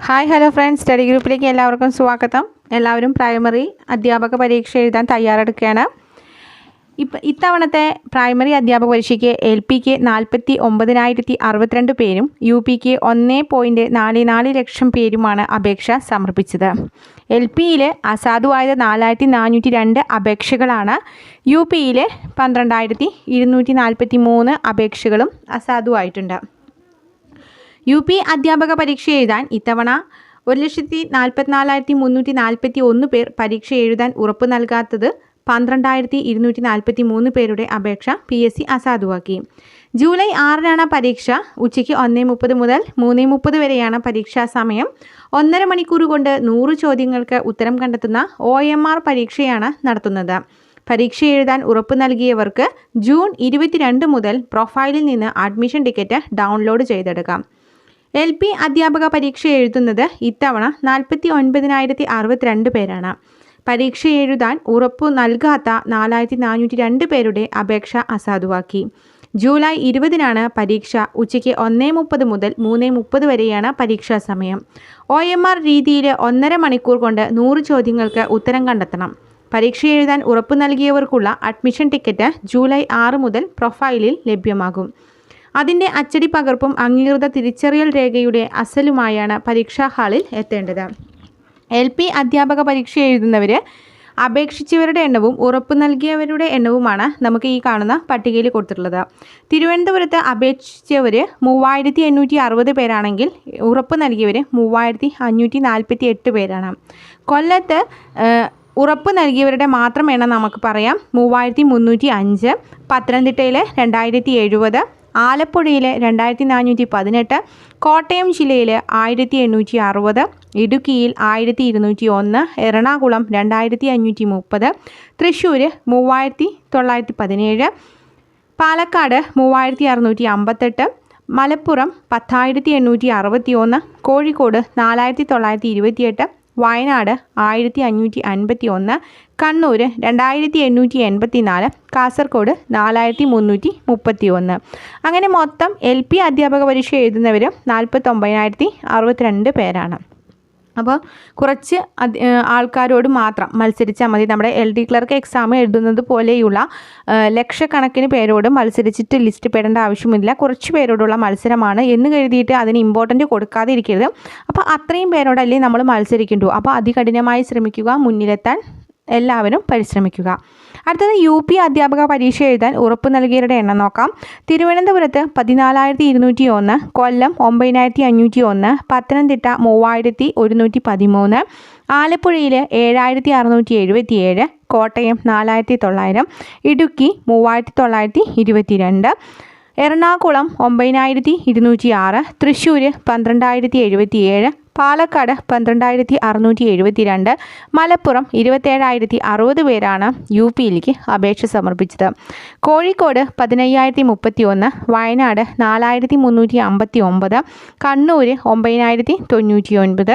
Hi hello friends study ഗ്രൂപ്പിലേക്ക് എല്ലാവർക്കും സ്വാഗതം. എല്ലാവരും പ്രൈമറി അധ്യാപക പരീക്ഷ എഴുതാൻ തയ്യാറെടുക്കുകയാണ്. ഇപ്പം ഇത്തവണത്തെ പ്രൈമറി അധ്യാപക പരീക്ഷയ്ക്ക് എൽ പിക്ക് നാൽപ്പത്തി ഒമ്പതിനായിരത്തി അറുപത്തിരണ്ട് പേരും യു പിക്ക് ഒന്ന് പോയിന്റ് നാല് നാല് ലക്ഷം പേരുമാണ് അപേക്ഷ സമർപ്പിച്ചത്. എൽ പിയിൽ അസാധുവായത് നാലായിരത്തി നാനൂറ്റി രണ്ട് അപേക്ഷകളാണ്. യു പിയിൽ പന്ത്രണ്ടായിരത്തി ഇരുന്നൂറ്റി നാൽപ്പത്തി മൂന്ന് അപേക്ഷകളും അസാധുവായിട്ടുണ്ട്. യു പി അധ്യാപക പരീക്ഷ എഴുതാൻ ഇത്തവണ ഒരു ലക്ഷത്തി നാൽപ്പത്തിനാലായിരത്തി മുന്നൂറ്റി നാൽപ്പത്തി ഒന്ന് പേർ പരീക്ഷ എഴുതാൻ ഉറപ്പ് നൽകാത്തത് പന്ത്രണ്ടായിരത്തി ഇരുന്നൂറ്റി നാൽപ്പത്തി മൂന്ന് പേരുടെ അപേക്ഷ പി എസ് സി അസാധുവാക്കി. ജൂലൈ ആറിനാണ് പരീക്ഷ. ഉച്ചയ്ക്ക് ഒന്നേ മുപ്പത് മുതൽ മൂന്നേ മുപ്പത് വരെയാണ് പരീക്ഷാ സമയം. ഒന്നര മണിക്കൂർ കൊണ്ട് നൂറ് ചോദ്യങ്ങൾക്ക് ഉത്തരം കണ്ടെത്തുന്ന ഒ എം ആർ പരീക്ഷയാണ് നടത്തുന്നത്. പരീക്ഷ എഴുതാൻ ഉറപ്പ് നൽകിയവർക്ക് ജൂൺ ഇരുപത്തിരണ്ട് മുതൽ പ്രൊഫൈലിൽ നിന്ന് അഡ്മിഷൻ ടിക്കറ്റ് ഡൗൺലോഡ് ചെയ്തെടുക്കാം. എൽ പി അധ്യാപക പരീക്ഷ എഴുതുന്നത് ഇത്തവണ നാൽപ്പത്തി ഒൻപതിനായിരത്തി അറുപത്തിരണ്ട് പേരാണ്. പരീക്ഷ എഴുതാൻ ഉറപ്പു നൽകാത്ത നാലായിരത്തി നാനൂറ്റി രണ്ട് പേരുടെ അപേക്ഷ അസാധുവാക്കി. ജൂലൈ ഇരുപതിനാണ് പരീക്ഷ. ഉച്ചയ്ക്ക് ഒന്നേ മുപ്പത് മുതൽ മൂന്നേ മുപ്പത് വരെയാണ് പരീക്ഷാ സമയം. ഒ എം ആർ രീതിയിൽ ഒന്നര മണിക്കൂർ കൊണ്ട് നൂറ് ചോദ്യങ്ങൾക്ക് ഉത്തരം കണ്ടെത്തണം. പരീക്ഷ എഴുതാൻ ഉറപ്പ് നൽകിയവർക്കുള്ള അഡ്മിഷൻ ടിക്കറ്റ് ജൂലൈ ആറ് മുതൽ പ്രൊഫൈലിൽ ലഭ്യമാകും. അതിന്റെ അച്ചടി പകർപ്പും അംഗീകൃത തിരിച്ചറിയൽ രേഖയുടെ അസലുമായാണ് പരീക്ഷാ ഹാളിൽ എത്തേണ്ടത്. എൽ പി അധ്യാപക പരീക്ഷ എഴുതുന്നവർ അപേക്ഷിച്ചവരുടെ എണ്ണവും ഉറപ്പ് നൽകിയവരുടെ എണ്ണവുമാണ് നമുക്ക് ഈ കാണുന്ന പട്ടികയിൽ കൊടുത്തിട്ടുള്ളത്. തിരുവനന്തപുരത്ത് അപേക്ഷിച്ചവർ മൂവായിരത്തി എണ്ണൂറ്റി അറുപത് പേരാണെങ്കിൽ ഉറപ്പ് നൽകിയവർ മൂവായിരത്തി അഞ്ഞൂറ്റി നാൽപ്പത്തി എട്ട് പേരാണ്. കൊല്ലത്ത് ഉറപ്പ് നൽകിയവരുടെ മാത്രം എണ്ണം നമുക്ക് പറയാം. മൂവായിരത്തി മുന്നൂറ്റി അഞ്ച് പത്തനംതിട്ടയിൽ രണ്ടായിരത്തി എഴുപത് ആലപ്പുഴയിൽ രണ്ടായിരത്തി നാനൂറ്റി പതിനെട്ട് കോട്ടയം ജില്ലയിൽ ആയിരത്തി എണ്ണൂറ്റി അറുപത് ഇടുക്കിയിൽ ആയിരത്തി ഇരുന്നൂറ്റി ഒന്ന് എറണാകുളം രണ്ടായിരത്തി അഞ്ഞൂറ്റി മുപ്പത് തൃശ്ശൂർ മൂവായിരത്തി തൊള്ളായിരത്തി പതിനേഴ് പാലക്കാട് മൂവായിരത്തി അറുന്നൂറ്റി അമ്പത്തെട്ട് മലപ്പുറം പത്തായിരത്തി എണ്ണൂറ്റി അറുപത്തി ഒന്ന് കോഴിക്കോട് നാലായിരത്തി തൊള്ളായിരത്തി ഇരുപത്തിയെട്ട് വയനാട് ആയിരത്തി അഞ്ഞൂറ്റി അൻപത്തി ഒന്ന് കണ്ണൂർ രണ്ടായിരത്തി എണ്ണൂറ്റി എൺപത്തി നാല് കാസർഗോഡ് നാലായിരത്തി മുന്നൂറ്റി മുപ്പത്തി ഒന്ന് അങ്ങനെ മൊത്തം എൽ പി അധ്യാപക പരീക്ഷ എഴുതുന്നവരും നാൽപ്പത്തൊമ്പതിനായിരത്തി അറുപത്തിരണ്ട് പേരാണ്. അപ്പോൾ കുറച്ച് ആൾക്കാരോട് മാത്രം മത്സരിച്ചാൽ മതി. നമ്മുടെ എൽ ഡി ക്ലർക്ക് എക്സാം എഴുതുന്നത് പോലെയുള്ള ലക്ഷക്കണക്കിന് പേരോട് മത്സരിച്ചിട്ട് ലിസ്റ്റ് പെടേണ്ട ആവശ്യമില്ല. കുറച്ച് പേരോടുള്ള മത്സരമാണ് എന്ന് കരുതിയിട്ട് അതിന് ഇമ്പോർട്ടന്റ് കൊടുക്കാതെ ഇരിക്കരുത് അപ്പോൾ അത്രയും പേരോടല്ലേ നമ്മൾ മത്സരിക്കേണ്ടു. അപ്പോൾ അതികഠിനമായി ശ്രമിക്കുക മുന്നിലെത്താൻ എല്ലാവരും പരിശ്രമിക്കുക. അടുത്തത് യു പി അധ്യാപക പരീക്ഷ എഴുതാൻ ഉറപ്പ് നൽകിയവരുടെ എണ്ണം നോക്കാം. തിരുവനന്തപുരത്ത് പതിനാലായിരത്തി ഇരുന്നൂറ്റി ഒന്ന് കൊല്ലം ഒമ്പതിനായിരത്തി അഞ്ഞൂറ്റി ഒന്ന് പത്തനംതിട്ട മൂവായിരത്തി ഒരുന്നൂറ്റി പതിമൂന്ന് ആലപ്പുഴയിൽ ഏഴായിരത്തി അറുന്നൂറ്റി എഴുപത്തി ഏഴ് കോട്ടയം നാലായിരത്തി തൊള്ളായിരം ഇടുക്കി മൂവായിരത്തി തൊള്ളായിരത്തി ഇരുപത്തി രണ്ട് എറണാകുളം ഒമ്പതിനായിരത്തി ഇരുന്നൂറ്റി ആറ് തൃശ്ശൂർ പന്ത്രണ്ടായിരത്തി എഴുപത്തി ഏഴ് പാലക്കാട് പന്ത്രണ്ടായിരത്തി അറുന്നൂറ്റി എഴുപത്തി രണ്ട് മലപ്പുറം ഇരുപത്തേഴായിരത്തി അറുപത് പേരാണ് യു പിയിലേക്ക് അപേക്ഷ സമർപ്പിച്ചത്. കോഴിക്കോട് പതിനയ്യായിരത്തി മുപ്പത്തി ഒന്ന് വയനാട് നാലായിരത്തി മുന്നൂറ്റി അമ്പത്തി ഒമ്പത് കണ്ണൂർ ഒമ്പതിനായിരത്തി തൊണ്ണൂറ്റി ഒൻപത്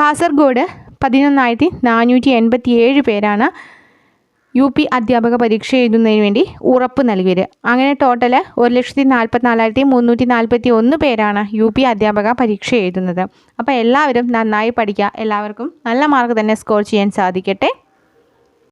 കാസർഗോഡ് പതിനൊന്നായിരത്തി നാനൂറ്റി എൺപത്തി ഏഴ് പേരാണ് യു പി അധ്യാപക പരീക്ഷ എഴുതുന്നതിന് വേണ്ടി ഉറപ്പ് നൽകിയത് അങ്ങനെ ടോട്ടൽ ഒരു ലക്ഷത്തി നാൽപ്പത്തിനാലായിരത്തി മുന്നൂറ്റി നാൽപ്പത്തി ഒന്ന് പേരാണ് യു പി അധ്യാപക പരീക്ഷ എഴുതുന്നത്. അപ്പോൾ എല്ലാവരും നന്നായി പഠിക്കുക. എല്ലാവർക്കും നല്ല മാർക്ക് തന്നെ സ്കോർ ചെയ്യാൻ സാധിക്കട്ടെ.